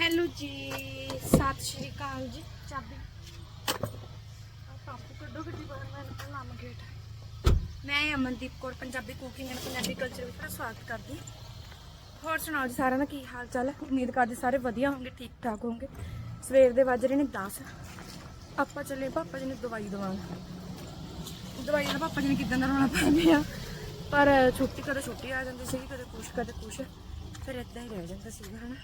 Hello ਜੀ, ਸਤਿ ਸ਼੍ਰੀ ਅਕਾਲ ਜੀ, ਚਾਬੀ। ਪਾਪੂ ਕੱਢੋ ਗੱਡੀ ਬਾਹਰ, ਮੈਂ ਨਿਕਲ ਗੇਟ ਮੈਂ Amandeep Kaur, Punjabi cooking and Punjabi culture ਵਿੱਚ ਤੁਹਾਡਾ ਸਵਾਗਤ ਕਰਦੀ ਹੋਰ ਸੁਣਾਓ ਜੀ ਸਾਰਿਆਂ ਦਾ ਕੀ ਹਾਲ ਚਾਲ ਹੈ? ਉਮੀਦ ਕਰਦੇ ਸਾਰੇ ਵਧੀਆ ਹੋਣਗੇ, ਠੀਕ ਠਾਕ ਹੋਣਗੇ। ਸਵੇਰ ਦੇ ਵੱਜ ਰਹੇ ਨੇ 10 ਆਪਾਂ ਚੱਲੇ ਪਾਪਾ ਜੀ ਨੂੰ ਦਵਾਈ ਦਵਾਉਣ। ਦਵਾਈ ਨਾਲ ਪਾਪਾ ਜੀ ਨੇ ਕਿਦਾਂ ਦਾ ਰੋਣਾ ਪਾਉਂਦੇ ਆ? ਪਰ ਛੁੱਟੀ, ਕਦੇ ਛੁੱਟੀ ਆ ਜਾਂਦੀ ਸੀ ਕਦੇ ਕੁਛ ਕਦੇ ਕੁਛ। ਫਿਰ ਇਦਾਂ ਹੀ ਰਹਿ ਜਾਂਦਾ ਸੀਗਾ, ਹਨਾ।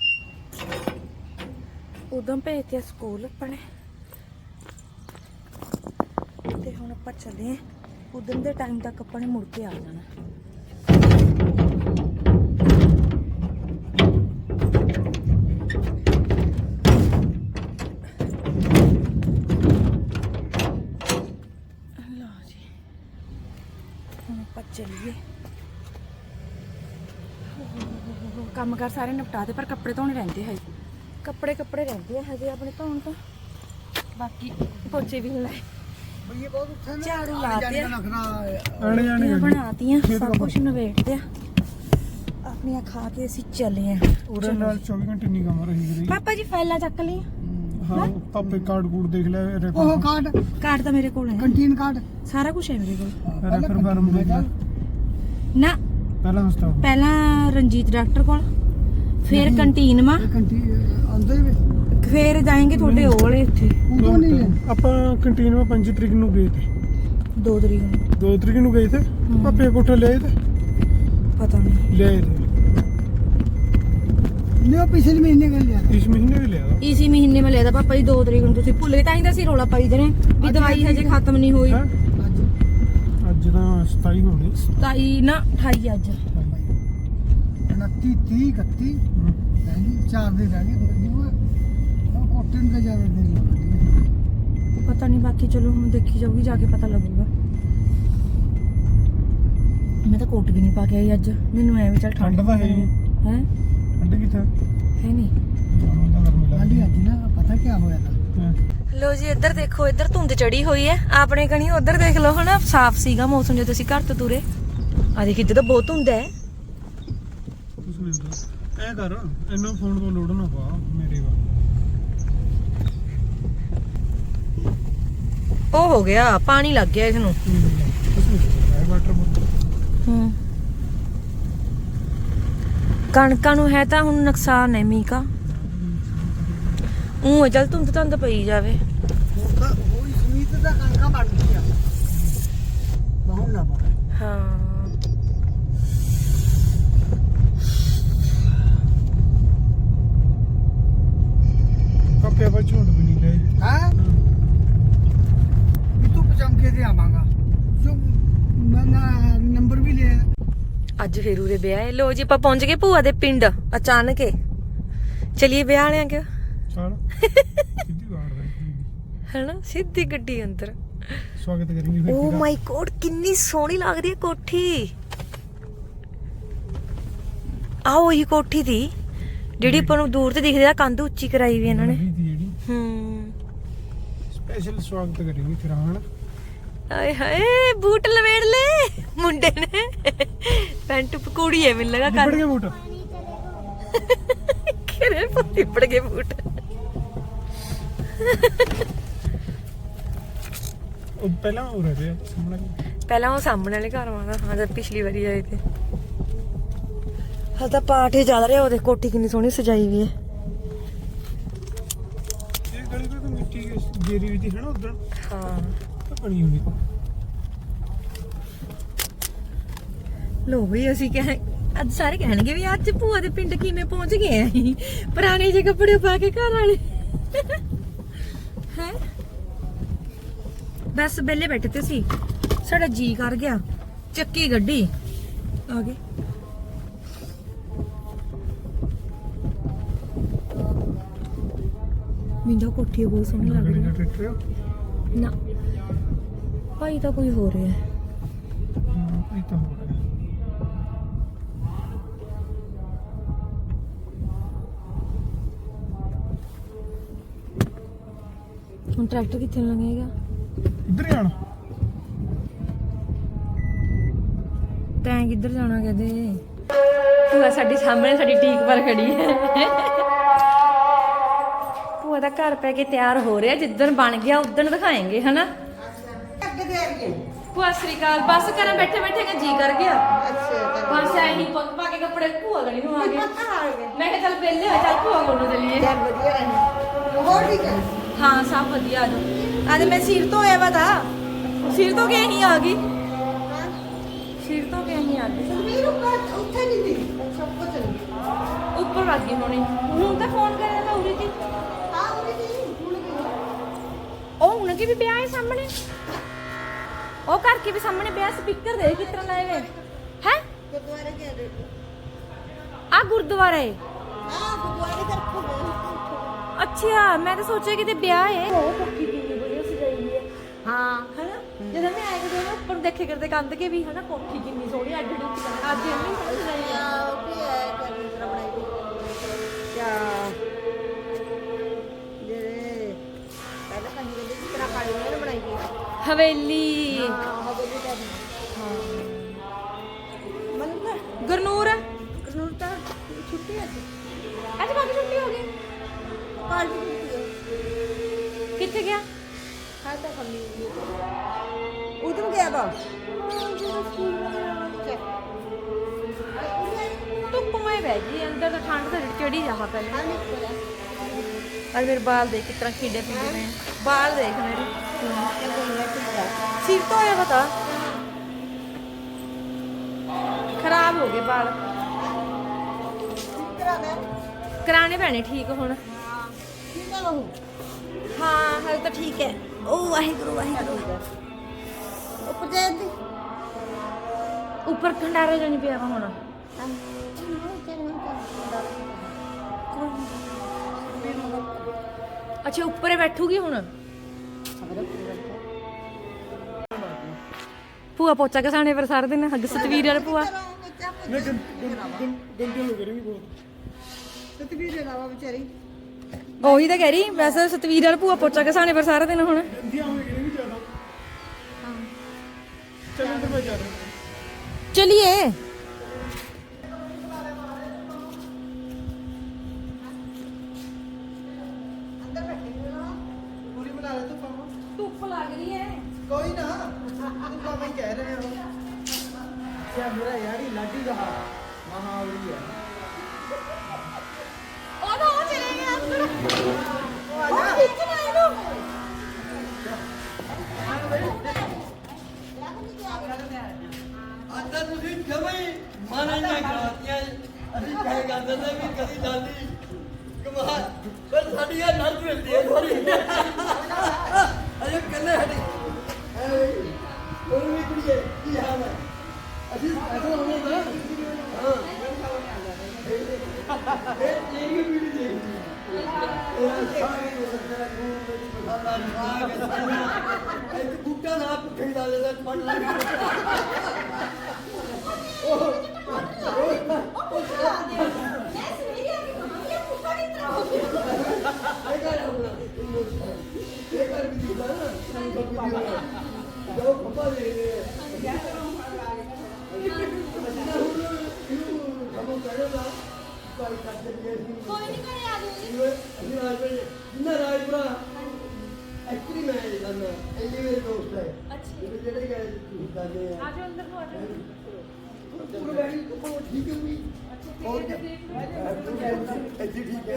ਉਦੋਂ ਭੇਜਤੇ ਸਕੂਲ ਆਪਣੇ। ਤੇ ਹੁਣ ਆਪਾਂ ਚੱਲੇ ਆਂ। ਉਦੋਂ ਦੇ ਟਾਈਮ ਤੱਕ ਆਪਾਂ ਨੇ ਮੁੜ ਕੇ ਆ ਜਾਣਾ। ਲਓ ਜੀ। ਹੁਣ ਆਪਾਂ ਚੱਲੀਏ। ਕੰਮ ਕਰ ਸਾਰੇ ਨਿਪਟਾ ਦੇ ਪਰ ਕੱਪੜੇ ਧੋਣੇ ਰਹਿੰਦੇ ਹੈ ਕੱਪੜੇ ਕੱਪੜੇ ਰਹਿੰਦੇ ਆ ਹਜੇ ਆਪਣੇ ਧੋਣ ਤੋਂ। ਬਾਕੀ ਪੋਚੇ ਵੀ ਲਾਏ ਭਈਏ ਬਹੁਤ ਉੱਥੇ ਨੇ ਝਾੜੂ ਲਾਤੇ ਆ। ਆਣੇ ਰੋਟੀਆਂ ਬਣਾਤੀਆਂ ਸਭ ਕੁਝ ਨਵੇੜਦੇ ਆ। ਆਪਣੀਆਂ ਖਾ ਕੇ ਅਸੀਂ ਚੱਲੇ ਆ। ਉਹਦੇ ਨਾਲ 24 ਘੰਟੇ ਨਹੀਂ ਕੰਮ ਰਹੀ ਗਈ। ਪਾਪਾ ਜੀ ਫਾਈਲਾਂ ਚੱਕ ਲਈ ਹਾਂ ਪਾਪੇ ਕਾਰਡ ਕੂਡ ਦੇਖ ਲਿਆ ਉਹ ਕਾਰਡ। ਕਾਰਡ ਤਾਂ ਮੇਰੇ ਕੋਲ ਹੈ। Canteen card. ਸਾਰਾ ਕੁਝ ਹੈ ਮੇਰੇ ਕੋਲ। ਰੈਫਰ ਫਾਰਮ ਨਾ ਪਹਿਲਾਂ ਹਸਤਾ ਪਹਿਲਾਂ ਰਣਜੀਤ ਡਾਕਟਰ ਕੋਲ ਫਿਰ ਕੰਟੀਨ ਮਾ। ਕੰਟੀਨ ਆਉਂਦੇ ਵੇ। ਫਿਰ ਜਾਏਂਗੇ ਤੁਹਾਡੇ ਉਹ ਵਾਲੇ ਉੱਥੇ ਉਦੋਂ ਨਹੀਂ ਆਪਾਂ ਕੰਟੀਨ ਵਿੱਚ 5 ਤਰੀਕ ਨੂੰ ਗਏ ਤੇ। 2 ਤਰੀਕ ਨੂੰ। 2 ਤਰੀਕ ਨੂੰ ਗਏ ਤੇ। ਪਾਪੇ ਕੋਠਾ ਲਿਆਏ ਤੇ। ਪਤਾ ਨਹੀਂ। ਲਿਆਏ ਤੇ। ਲਿਓ ਪਿਛਲੇ ਮਹੀਨੇ ਕਰ ਲਿਆ। ਇਸ ਮਹੀਨੇ ਵੀ ਲਿਆ ਇਸੀ ਮਹੀਨੇ ਮੈਂ ਲਿਆ ਤਾਂ ਪਾਪਾ ਜੀ 2 ਤਰੀਕ ਨੂੰ। ਤੁਸੀਂ ਭੁੱਲ ਗਏ ਤਾਂ ਹੀ ਤਾਂ ਅਸੀਂ ਰੋਲਾ ਪਾਈ ਦੇ ਨੇ ਵੀ ਦਵਾਈ ਹਜੇ ਖਤਮ ਨਹੀਂ ਹੋਈ। ਅੱਜ ਅੱਜ ਤਾਂ 27 ਹੋਣੀ 27 ਨਾ 28 ਅੱਜ। 29 30 31 ਰਹਿ ਗਈ ਚਾਰ ਦਿਨ ਰਹਿ ਗਏ ਥੋੜੀ ਜਿਹੀ ਉਹ ਕੋਟੇ ਨੂੰ ਤਾਂ ਜ਼ਿਆਦਾ ਦਿਨ ਲੱਗਣਗੇ ਪਤਾ ਨਹੀਂ ਬਾਕੀ ਚਲੋ ਹੁਣ ਦੇਖੀ ਜਾਊਗੀ ਜਾ ਕੇ ਪਤਾ ਲੱਗੂਗਾ। ਮੈਂ ਤਾਂ ਕੋਟ ਵੀ ਨਹੀਂ ਪਾ ਕੇ ਆਈ ਅੱਜ। ਮੈਨੂੰ ਐਵੇਂ ਚੱਲ ਠੰਡ ਤਾਂ ਹੈ ਹੀ। ਨਹੀਂ। ਹੈ? ਠੰਡ ਕਿੱਥੇ? ਹੈ ਨਹੀਂ। ਜਾਣਾ ਤਾਂ ਗਰਮੀ ਹਾਲੀ ਅੱਜ ਨਾ ਪਤਾ ਕੀ ਹੋਇਆ ਤਾਂ? ਲੋ ਜੀ ਇੱਧਰ ਦੇਖੋ ਇੱਧਰ ਧੁੰਦ ਚੜੀ ਹੋਈ ਹੈ। ਆਪਣੇ ਕਣੀ ਉੱਧਰ ਦੇਖ ਲਓ ਹਨਾ? ਸਾਫ਼ ਸੀਗਾ ਮੌਸਮ ਜਦੋਂ ਅਸੀਂ ਘਰ ਤੋਂ ਤੁਰੇ। ਆ ਦੇਖ ਇੱਧਰ ਤਾਂ ਬਹੁਤ ਧੁੰਦ ਹੈ। ਕੁਛ ਨਹੀਂ ਹੁੰਦਾ ਐ ਕਰ ਇਹਨੂੰ ਫੋਨ ਤੋਂ ਲੋਡ ਨਾ ਪਾ ਮੇਰੇ ਵਾ ਉਹ ਹੋ ਗਿਆ ਪਾਣੀ ਲੱਗ ਗਿਆ ਇਸ ਨੂੰ ਹੂੰ। ਕਣਕਾਂ ਨੂੰ ਹੈ ਤਾਂ ਹੁਣ ਨੁਕਸਾਨ ਹੈ ਮੀਂਹ ਕਾ। ਉਹ ਚੱਲ ਧੁੰਦ ਧੁੰਦ ਪਈ ਜਾਵੇ। ਉਹ ਤਾਂ ਉਹ ਸਮੀਤ ਦਾ ਕਣਕਾਂ ਬਣ ਗਈ ਆ ਬਹੁਤ ਨਾ ਬਣ ਹਾਂ। ਕੱਪੇ ਆਪਾਂ ਝੁੰਡ ਵੀ ਨਹੀਂ ਲਏ ਹੈ? ਵੀ ਤੂੰ ਪਚਮਕੇ ਤੇ ਆਵਾਂਗਾ। ਜੋ ਮੈਂ ਨਾ ਨੰਬਰ ਵੀ ਲਿਆ। ਅੱਜ ਫੇਰ ਉਰੇ ਵਿਆਹ ਹੈ। ਲੋ ਜੀ ਆਪਾਂ ਪਹੁੰਚ ਗਏ ਭੂਆ ਦੇ ਪਿੰਡ ਅਚਾਨਕ ਹੀ ਚਲਿਏ ਵਿਆਹ ਵਾਲਿਆਂ ਕੇ ਚੱਲ ਸਿੱਧੀ ਵਾੜ ਰਹੀ ਹੈਨਾ? ਸਿੱਧੀ ਗੱਡੀ ਅੰਦਰ। ਸਵਾਗਤ ਕਰਾਂਗੇ ਫਿਰ ਓ। ਮਾਈ ਗੋਡ ਕਿੰਨੀ ਸੋਹਣੀ ਲੱਗਦੀ ਹੈ ਕੋਠੀ। ਆਹ ਉਹੀ ਕੋਠੀ ਦੀ ਜਿਹੜੀ ਆਪਾਂ ਨੂੰ ਦੂਰ ਤੇ ਦਿਖਦੀ ਆ ਕੰਧ ਉੱਚੀ ਕਰਾਈ ਵੀ ਇਹਨਾਂ ਨੇ। ਜਿਹੜੀ। ਹੂੰ। ਸਪੈਸ਼ਲ ਸਵਾਗਤ ਕਰਾਂਗੇ ਤੇਰਾ ਹਣ ਆਏ ਹਾਏ ਬੂਟ ਲਵੇੜ ਲੈ ਮੁੰਡੇ ਨੇ। ਪੈਂਟ ਪਕੂੜੀ ਐ ਮੈਨੂੰ ਲੱਗਾ ਨਿਬੜ ਕਰ ਗਿਆ ਬੂਟ? ਕਿਰੇ ਲਿਪੜ ਗਏ ਬੂਟ। ਉਹ ਪਹਿਲਾਂ ਹੋ ਰਿਹਾ ਸਾਹਮਣੇ। ਪਹਿਲਾਂ ਉਹ ਸਾਹਮਣੇ ਵਾਲੇ ਘਰ ਵਾਲਾ ਹਾਂ ਜਦ ਪਿਛਲੀ ਵਾਰੀ ਆਏ ਤੇ। ਹਾਂ ਤਾਂ ਪਾਠ ਹੀ ਚੱਲ ਰਿਹਾ ਉਹਦੇ ਕੋਠੀ ਕਿੰਨੀ ਸੋਹਣੀ ਸਜਾਈ ਵੀ ਹੈ। ਇਹ ਗਲੀ ਤੇ ਤਾਂ ਮਿੱਟੀ ਗੇਰੀ ਵੀ ਦੀ ਹੈ ਨਾ ਉਧਰ? ਹਾਂ। ਤਾਂ ਬਣੀ ਹੋਣੀ ਲੋ ਵੀ ਅਸੀਂ ਕਹੇ ਅੱਜ ਸਾਰੇ ਕਹਿਣਗੇ ਵੀ ਅੱਜ ਭੂਆ ਦੇ ਪਿੰਡ ਕਿਵੇਂ ਪਹੁੰਚ ਗਏ ਆ ਅਸੀਂ? ਪੁਰਾਣੇ ਜਿਹੇ ਕੱਪੜੇ ਪਾ ਕੇ ਘਰ ਵਾਲੇ ਹੈ ਬਸ ਬੇਲੇ ਬੈਠੇ ਤੇ ਸੀ। ਸਾਡਾ ਜੀ ਕਰ ਗਿਆ। ਚੱਕੀ ਗੱਡੀ। ਆ ਗਏ। ਮਿੰਦਾ ਕੋਠੀ ਬਹੁਤ ਸੋਹਣੀ ਲੱਗ ਰਹੀ ਹੈ? ਨਾ। ਭਾਈ ਤਾਂ ਕੋਈ ਹੋ ਰਿਹਾ। ਹੈ ਇਹ ਤਾਂ ਹੋ ਰਿਹਾ। ਹੁਣ ਟਰੈਕਟਰ ਕਿੱਥੇ ਲੰਘੇਗਾ? ਇੱਧਰ ਹੀ ਆਣਾ ਤੈਂ ਕਿੱਧਰ ਜਾਣਾ ਕਹਦੇ ਭੂਆ ਸਾਡੀ ਸਾਹਮਣੇ ਸਾਡੀ ਟੀਕ ਪਰ ਖੜੀ ਹੈ। ਭੂਆ ਦਾ ਘਰ ਪੈ ਕੇ ਤਿਆਰ ਹੋ ਰਿਹਾ ਜਿੱਦਣ ਬਣ ਗਿਆ ਉਦਣ ਦਿਖਾਏਂਗੇ ਹਨਾ? ਅੱਗੇ ਦੇ ਆਈਏ ਭੂਆ ਸ੍ਰੀ ਅਕਾਲ। ਬਸ ਕਰਾਂ ਬੈਠੇ ਬੈਠੇ ਕਿ ਜੀ ਕਰ ਗਿਆ? ਅੱਛਾ ਬਸ ਐ ਨਹੀਂ ਪੱਕ ਪਾ ਕੇ ਕੱਪੜੇ ਭੂਆ ਗਣੀ ਨੂੰ ਆ ਗਏ। ਮੈਂ ਕਿਹਾ ਚੱਲ ਪਹਿਲੇ ਹੋਇਆ ਚੱਲ ਭੂਆ ਕੋਲ ਨੂੰ ਚੱਲੀਏ। ਚੱਲ ਵਧੀਆ ਹੈ। ਹੋਰ ਠੀਕ ਹੈ? ਹਾਂ ਸਭ ਵਧੀਆ ਆ ਜਾਓ। ਅੱਜ ਮੈਂ ਸਿਰ ਤੋਂ ਆਇਆ ਵਾ ਤਾਂ ਸਿਰ ਤੋਂ ਕੇ ਹੀ ਆ ਗਈ ਸਿਰ ਤੋਂ ਕੇ ਹੀ ਆ ਗਈ ਸੁਨੀਲ ਉੱਪਰ ਉੱਥੇ ਨਹੀਂ ਦੀ ਸਭ ਕੁਝ ਚਲ ਗਿਆ ਉੱਪਰ ਵੱਜ ਗਈ ਹੋਣੀ ਹੁਣ ਤਾਂ ਫੋਨ ਕਰਿਆ ਤਾਂ ਉਰੀ ਤੇ ਆ ਉਹਨੇ ਦੀ ਹੁਣ ਗਈ ਉਹ ਹੁਣ ਕੀ ਵੀ ਪਿਆ ਹੈ ਸਾਹਮਣੇ ਉਹ ਘਰ ਕੇ ਵੀ ਸਾਹਮਣੇ ਪਿਆ ਸਪੀਕਰ ਦੇ ਕਿਸ ਤਰ੍ਹਾਂ ਲਾਏ ਵੇ ਹੈ ਗੁਰਦੁਆਰੇ ਗਏ ਦੇ ਆ ਗੁਰਦੁਆਰਾ ਹੈ ਆ ਗੁਰਦੁਆਰੇ ਦੇ ਰੱਖੋ ਅੱਛਾ ਮੈਂ ਤਾਂ ਸੋਚਿਆ ਕਿਤੇ ਵਿਆਹ ਹੈ ਉਹ ਪੱਕੀ ਜਦੋਂ ਮੈਂ ਆਇਆ ਜਦੋਂ ਨਾ ਉੱਪਰ ਦੇਖੇ ਕਰਦੇ ਕੰਧ ਕੇ ਵੀ ਹਨਾ ਕੋਠੀ ਕਿੰਨੀ ਸੋਹਣੀ ਅੱਡ ਅੱਡ। ਅੱਜ ਸੋਹਣੀ ਸਜਾਈ ਹੈ ਆ ਕੀ ਠੰਡ ਤਾਂ ਚੜੀ ਜਾਹਾ ਪਹਿਲੇ ਅੱਜ ਮੇਰੇ ਬਾਲ ਦੇਖ ਕਿਸ ਤਰ੍ਹਾਂ ਖਿੰਡੇ ਪਿੰਡੇ ਨੇ ਬਾਲ ਦੇਖ ਮੇਰੇ ਸਿਰ ਤੋਂ ਆਇਆ ਪਤਾ ਖਰਾਬ ਹੋ ਗਏ ਬਾਲ ਕਰਾਣੇ ਪੈਣੇ ਠੀਕ ਹੁਣ ਹਾਂ ਹਲ ਤਾਂ ਠੀਕ ਹੈ ਉਹ ਵਾਹਿਗੁਰੂ ਵਾਹਿਗੁਰੂ ਉੱਪਰ ਖੰਡਾਰੇ ਅੱਛਾ ਉੱਪਰ ਬੈਠੂਗੀ ਹੁਣ। ਭੂਆ ਪੋਚਾ ਕਸਾਣੇ ਪਰ ਸਾਰ ਦਿਨ ਹੱਗ ਸਤਵੀਰ ਵਾਲਾ ਭੂਆ। ਗੰਦੇ ਹੋ ਗਏ ਬਹੁਤ। ਸਤਵੀਰ ਵਿਚਾਰੀ। ਉਹੀ ਤਾਂ ਕਹਿ ਰਹੀ ਵੈਸੇ ਸਤਵੀਰ ਵਾਲਾ ਭੂਆ ਪੋਚਾ ਕਸਾਣੇ ਪਰ ਸਾਰਾ ਦਿਨ ਹੁਣ। ਗੰਦੀਆਂ ਹੋ ਗਈਆਂ ਵੀ ਜ਼ਿਆਦਾ। ਚੱਲ ਅੰਦਰ ਮੈਂ ਜਾ ਰਿਹਾ। ਚਲਿਏ। ਅੱਜ ਤੁਸੀਂ ਜਮਈ ਮਾਨੇ ਨਾ ਕਰਾਤੀਆਂ ਅਸੀਂ ਕਹੇ ਕਰਦੇ ਨੇ ਵੀ ਕਦੀ ਦਾਦੀ ਕਮਾਲ। ਪਰ ਸਾਡੀ ਇਹ ਨਰਦ ਮਿਲਦੀ ਹੈ ਥੋੜੀ ਅਜੇ ਕੱਲੇ ਹਟੀ ਉਹ ਵੀ ਕੁੜੀਏ, ਕੀ ਹਾਲ ਹੈ? ਅਸੀਂ ਐਸਾ ਹੋਣਾ ਨਾ ਹਾਂ। ਇਹ ਇਹ ਵੀ ਵੀਡੀਓ ਦੇਖਦੀ ਇਹ ਬੂਟਾ ਨਾ ਪੁੱਠੇ ਦਾ ਦੇ ਪੜ ਲੱਗ ਜਾਨਾ ਇਹ ਮੇਰੇ ਦੋਸਤ ਹੈ ਅੱਛਾ ਜਿਹੜੇ ਗਏ ਤੁਸੀਂ ਕਰਦੇ ਆ ਆਜੋ ਅੰਦਰ ਨੂੰ ਆਜੋ ਪੂਰਾ ਬੈਠੀ ਤੂੰ ਠੀਕ ਹੈ ਵੀ ਹੋਰ ਇੱਥੇ ਠੀਕ ਹੈ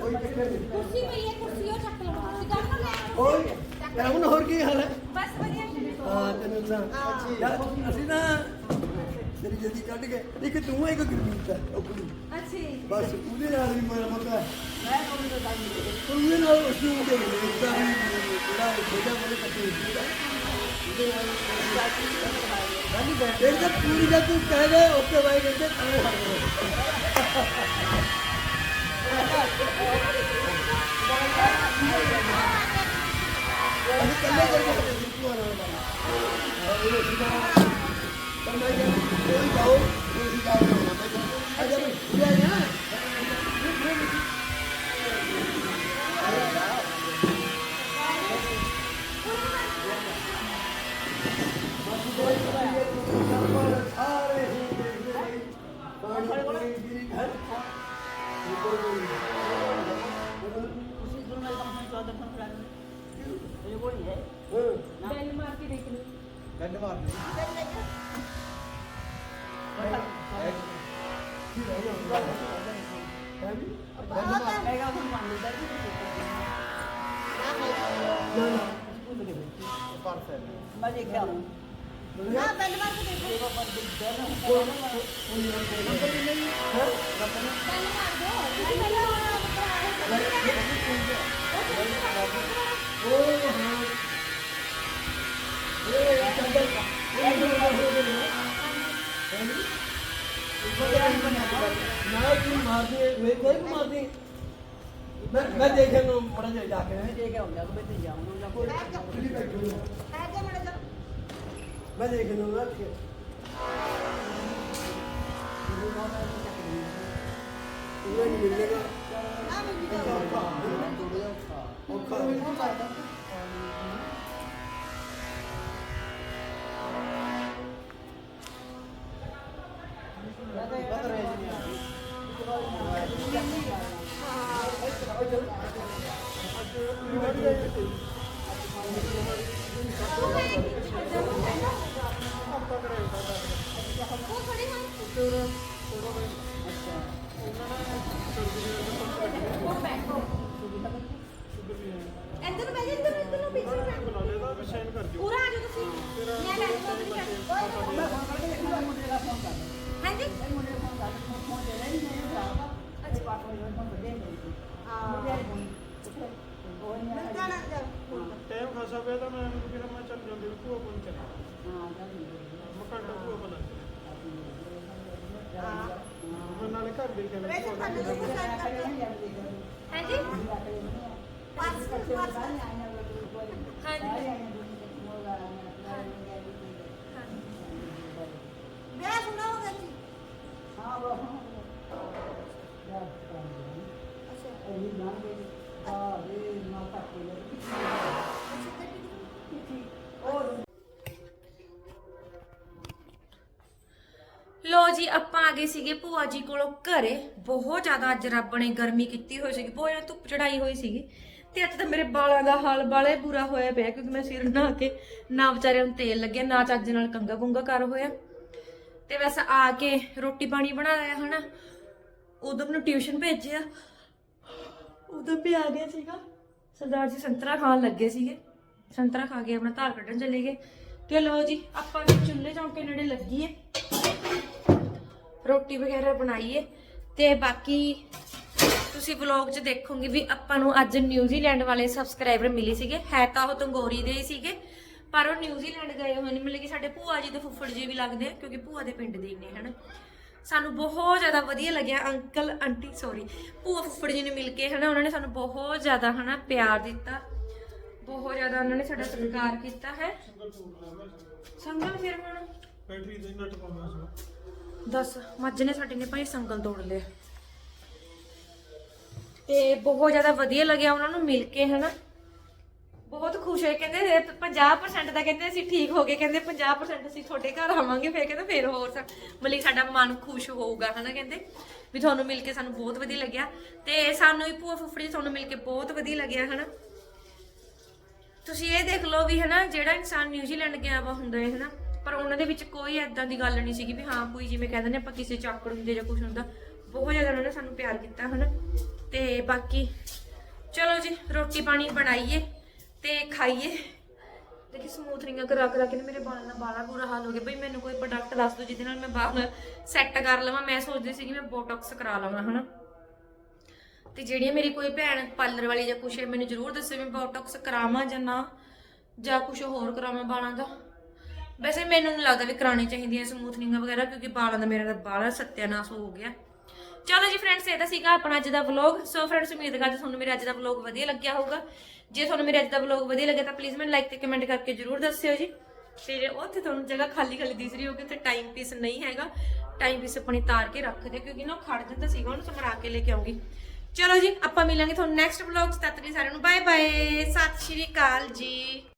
ਕੋਈ ਚੱਕਰ ਨਹੀਂ ਕੁਰਸੀ ਪਈ ਹੈ ਕੁਰਸੀ ਉਹ ਚੱਕ ਲਓ ਤੁਸੀਂ ਕਰ ਲਓ ਲੈ ਹੋਰ ਰਾਮਨ ਹੋਰ ਕੀ ਹਾਲ ਹੈ ਬਸ ਵਧੀਆ ਹਾਂ ਤੈਨੂੰ ਤਾਂ ਯਾਰ ਅਸੀਂ ਨਾ ਤੇਰੀ ਜਲਦੀ ਕੱਢ ਕੇ ਇੱਕ ਤੂੰ ਹੈ ਇੱਕ ਗੁਰਮੀਤ ਹੈ ਉਹ ਕੁੜੀ ਅੱਛੀ ਬਸ ਉਹਦੇ ਨਾਲ ਵੀ ਮੇਰਾ ਮਤਾ ਮੈਂ ਉਹਦੇ ਨਾਲ ਉਹਦੇ ਨਾਲ ਉਸ ਨੂੰ ਦੇ ਦਿੱਤਾ ਵੀ ਜਿਹੜਾ ਛੋਟਾ ਬੋਲੇ ਕੱਟੇ ਹੁੰਦਾ ਉਹਦੇ ਨਾਲ ਇੱਕ ਤਾਂ ਪੂਰੀ ਜਦ ਤੂੰ ਕਹਿ ਦੇ ਓਕੇ ਬਾਈ ਕਹਿੰਦੇ ਹੈ ਵੀ ਕਹੇਗਾ ਤੁਹਾਨੂੰ ਮੰਨ ਲੈਂਦਾ ਨਾ ਨਾ ਪਰਸ ਹੈ ਮੈਂ ਦੇਖਿਆ ਹੂੰ ਨਾ ਉਹ ਹਾਂ ਇਹ ਚੰਦਰ ਇਹ ਜੋ ਹੋ ਗਿਆ ਨਾ ਤੂੰ ਮਾਰਦੇ ਮੈਂ ਕੋਈ ਨੂੰ ਮਾਰਦੀ ਮੈਂ ਮੈਂ ਦੇਖਣ ਨੂੰ ਬੜਾ ਜਿਹਾ ਜਾ ਕੇ ਮੈਂ ਦੇਖਿਆ ਹੁੰਦਾ ਕਿ ਮੈਂ ਤੇ ਜਾਊਂਗਾ ਜਾਂ ਕੋਈ ਸਾਈਨ ਕਰ ਦਿਓ। ਪੂਰਾ ਆ ਜਾਓ ਤੁਸੀਂ। ਮੈਂ ਲੈ ਲਵਾਂ ਹਾਂਜੀ? ਟਾਈਮ ਖਾਸਾ ਪਿਆ ਤਾਂ ਮੈਂ ਫਿਰ ਮੈਂ ਚੱਲ ਜਾਂਦੇ ਭੂਆ ਕੋਲ ਚੱਲ। ਮੈਂ ਘੰਟਾ ਭੂਆ ਕੋਲ ਆ ਮੈਂ ਨਾਲੇ ਘਰ ਦੇ ਕੇ ਹਾਂਜੀ? ਹਾਂਜੀ ਮੇਰਾ ਸੁਣਾ ਹੋਗਾ ਜੀ ਲੋ ਜੀ, ਆਪਾਂ ਆ ਗਏ ਸੀਗੇ ਭੂਆ ਜੀ ਕੋਲੋਂ ਘਰੇ। ਬਹੁਤ ਜ਼ਿਆਦਾ ਅੱਜ ਰੱਬ ਨੇ ਗਰਮੀ ਕੀਤੀ ਹੋਈ ਸੀਗੀ। ਬਹੁਤ ਜ਼ਿਆਦਾ ਧੁੱਪ ਚੜਾਈ ਹੋਈ ਸੀਗੀ। ਤੇ ਅੱਜ ਤਾਂ ਮੇਰੇ ਵਾਲਾਂ ਦਾ ਹਾਲ ਬਾਲੇ ਬੁਰਾ ਹੋਇਆ ਪਿਆ ਕਿਉਂਕਿ ਮੈਂ ਸਿਰ ਨਹਾ ਕੇ ਨਾ ਵਿਚਾਰੇ ਨੂੰ ਤੇਲ ਲੱਗਿਆ, ਨਾ ਚੱਜ ਨਾਲ ਕੰਗਾ ਕੁੰਗਾ ਕਰ ਹੋਇਆ। ਤੇ ਵੈਸੇ ਆ ਕੇ ਰੋਟੀ ਪਾਣੀ ਬਣਾਇਆ ਹਨਾ। ਉਦੋਂ ਨੂੰ ਟਿਊਸ਼ਨ ਭੇਜਿਆ। ਉਦੋਂ ਵੀ ਆ ਗਿਆ ਸੀਗਾ। ਸਰਦਾਰ ਜੀ ਸੰਤਰਾ ਖਾਣ ਲੱਗੇ ਸੀਗੇ। ਸੰਤਰਾ ਖਾ ਕੇ ਆਪਣਾ ਧਾਰ ਕੱਢਣ ਚਲੇ ਗਏ। ਤੇ ਲਓ ਜੀ, ਆਪਾਂ ਵੀ ਚੁੱਲ੍ਹੇ ਚੌਂਕੇ ਨੇੜੇ ਲੱਗੀਏ। ਰੋਟੀ ਵਗੈਰਾ ਬਣਾਈਏ। ਤੇ ਬਾਕੀ ਤੁਸੀਂ ਵਲੌਗ 'ਚ ਦੇਖੋਗੇ ਵੀ ਆਪਾਂ ਨੂੰ ਅੱਜ ਨਿਊਜ਼ੀਲੈਂਡ ਵਾਲੇ ਸਬਸਕ੍ਰਾਈਬਰ ਮਿਲੇ ਸੀਗੇ। ਹੈ ਤਾਂ ਉਹ ਤੰਗੋਰੀ ਦੇ ਹੀ ਸੀਗੇ ਪਰ ਉਹ ਨਿਊਜ਼ੀਲੈਂਡ ਗਏ ਹੋਏ ਨੇ। ਮਤਲਬ ਕਿ ਸਾਡੇ ਭੂਆ ਜੀ ਦੇ ਫੁੱਫੜ ਜੀ ਵੀ ਲੱਗਦੇ ਆ ਕਿਉਂਕਿ ਭੂਆ ਦੇ ਪਿੰਡ ਦੇ ਹੀ ਨੇ ਹਨਾ। ਸਾਨੂੰ ਬਹੁਤ ਜ਼ਿਆਦਾ ਵਧੀਆ ਲੱਗਿਆ। ਅੰਕਲ ਆਂਟੀ ਸੌਰੀ ਭੂਆ ਫੁੱਫੜ ਜੀ ਨੇ ਮਿਲ ਕੇ ਹਨਾ ਉਹਨਾਂ ਨੇ ਸਾਨੂੰ ਬਹੁਤ ਜ਼ਿਆਦਾ ਹਨਾ ਪਿਆਰ ਦਿੱਤਾ। ਬਹੁਤ ਜ਼ਿਆਦਾ ਉਹਨਾਂ ਨੇ ਸਾਡਾ ਸਤਿਕਾਰ ਕੀਤਾ ਹੈ। ਸੰਗਲ ਫਿਰ ਹੁਣ? ਬੈਟਰੀ ਦੇ ਨਟ ਪਾਉਣਾ ਸੀ। ਦੱਸ ਮੱਝ ਨੇ ਸਾਡੇ ਨੇ ਭਾਈ ਸੰਗਲ ਤੋੜ ਲਿਆ। ਤੇ ਬਹੁਤ ਜ਼ਿਆਦਾ ਵਧੀਆ ਲੱਗਿਆ ਉਹਨਾਂ ਨੂੰ ਮਿਲ ਕੇ, ਹਨਾ। ਬਹੁਤ ਖੁਸ਼ ਹੋਏ, ਕਹਿੰਦੇ ਇਹ 50% ਦਾ ਕਹਿੰਦੇ ਅਸੀਂ ਠੀਕ ਹੋ ਗਏ, ਕਹਿੰਦੇ 50% ਅਸੀਂ ਤੁਹਾਡੇ ਘਰ ਆਵਾਂਗੇ, ਫਿਰ ਕਹਿੰਦੇ ਫਿਰ ਹੋਰ ਸਾ- ਮਤਲਬ ਕਿ ਸਾਡਾ ਮਨ ਖੁਸ਼ ਹੋਊਗਾ, ਹਨਾ ਕਹਿੰਦੇ। ਵੀ ਤੁਹਾਨੂੰ ਮਿਲ ਕੇ ਸਾਨੂੰ ਬਹੁਤ ਵਧੀਆ ਲੱਗਿਆ ਤੇ ਸਾਨੂੰ ਵੀ ਭੂਆ ਫੁੱਫੜੀ ਤੁਹਾਨੂੰ ਮਿਲ ਕੇ ਬਹੁਤ ਵਧੀਆ ਲੱਗਿਆ, ਹਨਾ। ਤੁਸੀਂ ਇਹ ਦੇਖ ਲਓ ਵੀ, ਹਨਾ, ਜਿਹੜਾ ਇਨਸਾਨ ਨਿਊਜ਼ੀਲੈਂਡ ਗਿਆ ਵਾ ਹੁੰਦਾ ਹੈ, ਹਨਾ, ਪਰ ਉਹਨਾਂ ਦੇ ਵਿੱਚ ਕੋਈ ਐਦਾਂ ਦੀ ਗੱਲ ਨਹੀਂ ਸੀਗੀ ਵੀ ਹਾਂ, ਕੋਈ ਜਿਵੇਂ ਕਹਿੰਦੇ ਨੇ ਆਪਾਂ ਕਿਸੇ ਚਾਕੜ ਹੁੰਦੇ ਜਾਂ ਕੁਝ ਹੁੰਦਾ ਬਹੁਤ ਜ਼ਿਆਦਾ ਉਹਨਾਂ ਨੇ ਸਾਨੂੰ ਪਿਆਰ ਕੀਤਾ ਹਨਾ। ਤੇ ਬਾਕੀ ਚਲੋ ਜੀ, ਰੋਟੀ ਪਾਣੀ ਬਣਾਈਏ ਤੇ ਖਾਈਏ। ਦੇਖੀ ਸਮੂਥਨਿੰਗਾਂ ਕਰਾ ਕਰਾ ਕੇ ਨਾ ਮੇਰੇ ਵਾਲਾਂ ਦਾ ਬਾਲਾ ਬੁਰਾ ਹਾਲ ਹੋ ਗਿਆ। ਬਈ ਮੈਨੂੰ ਕੋਈ ਪ੍ਰੋਡਕਟ ਦੱਸ ਦਿਓ ਜਿਹਦੇ ਨਾਲ ਮੈਂ ਵਾਲ ਸੈੱਟ ਕਰ ਲਵਾਂ। ਮੈਂ ਸੋਚਦੀ ਸੀ ਕਿ ਮੈਂ ਬੋਟੌਕਸ ਕਰਾ ਲਵਾਂ ਹਨਾ। ਤੇ ਜਿਹੜੀ ਮੇਰੀ ਕੋਈ ਭੈਣ ਪਾਰਲਰ ਵਾਲੀ ਜਾਂ ਕੁਛ ਮੈਨੂੰ ਜ਼ਰੂਰ ਦੱਸੋ ਮੈਂ ਬੋਟੌਕਸ ਕਰਾਵਾਂ ਜਾਂ ਨਾ, ਜਾਂ ਕੁਛ ਹੋਰ ਕਰਾਵਾਂ ਵਾਲਾਂ ਦਾ। ਵੈਸੇ ਮੈਨੂੰ ਨਹੀਂ ਲੱਗਦਾ ਵੀ ਕਰਵਾਉਣੀ ਚਾਹੀਦੀ ਹੈ ਸਮੂਥਨਿੰਗ ਵਗੈਰਾ, ਕਿਉਂਕਿ ਵਾਲਾਂ ਦਾ ਮੇਰਾ ਤਾਂ ਬਾਲਾ ਸੱਤਿਆਨਾਸ਼ ਹੋ ਗਿਆ। ਚਲੋ ਜੀ ਫਰੈਂਡਸ ਇਹ ਤਾਂ ਸੀਗਾ ਆਪਣਾ ਅੱਜ ਦਾ ਵਲੌਗ ਸੋ ਫਰੈਂਡਸ ਉਮੀਦ ਕਰਦੇ ਤੁਹਾਨੂੰ ਮੇਰਾ ਅੱਜ ਦਾ ਵਲੌਗ ਵਧੀਆ ਲੱਗਿਆ ਹੋਊਗਾ। ਜੇ ਤੁਹਾਨੂੰ ਮੇਰਾ ਅੱਜ ਦਾ ਵਲੌਗ ਵਧੀਆ ਲੱਗਿਆ ਤਾਂ ਪਲੀਜ਼ ਮੈਨੂੰ ਲਾਈਕ ਤੇ ਕਮੈਂਟ ਕਰਕੇ ਜਰੂਰ ਦੱਸਿਓ ਜੀ। ਤੇ ਜੇ ਉੱਥੇ ਤੁਹਾਨੂੰ ਜਗ੍ਹਾ ਖਾਲੀ ਖਾਲੀ ਦਿਸ ਰਹੀ ਹੋਵੇ ਤੇ ਟਾਈਮ ਪੀਸ ਨਹੀਂ ਹੈਗਾ। ਟਾਈਮ ਪੀਸ ਆਪਣੀ ਤਾਰ ਕੇ ਰੱਖ ਦਿਓ ਕਿਉਂਕਿ ਨਾ ਉਹ ਖੜ ਜਾਂਦਾ ਸੀਗਾ, ਉਹਨੂੰ ਸਮਰਾ ਕੇ ਲੈ ਕੇ ਆਉਂਗੀ। ਚਲੋ ਜੀ, ਆਪਾਂ ਮਿਲਾਂਗੇ ਤੁਹਾਨੂੰ ਨੈਕਸਟ ਵਲੌਗ 'ਚ ਤੱਕ ਲਈ ਸਾਰਿਆਂ ਨੂੰ ਬਾਏ ਬਾਏ ਸਤਿ ਸ਼੍ਰੀ ਅਕਾਲ ਜੀ।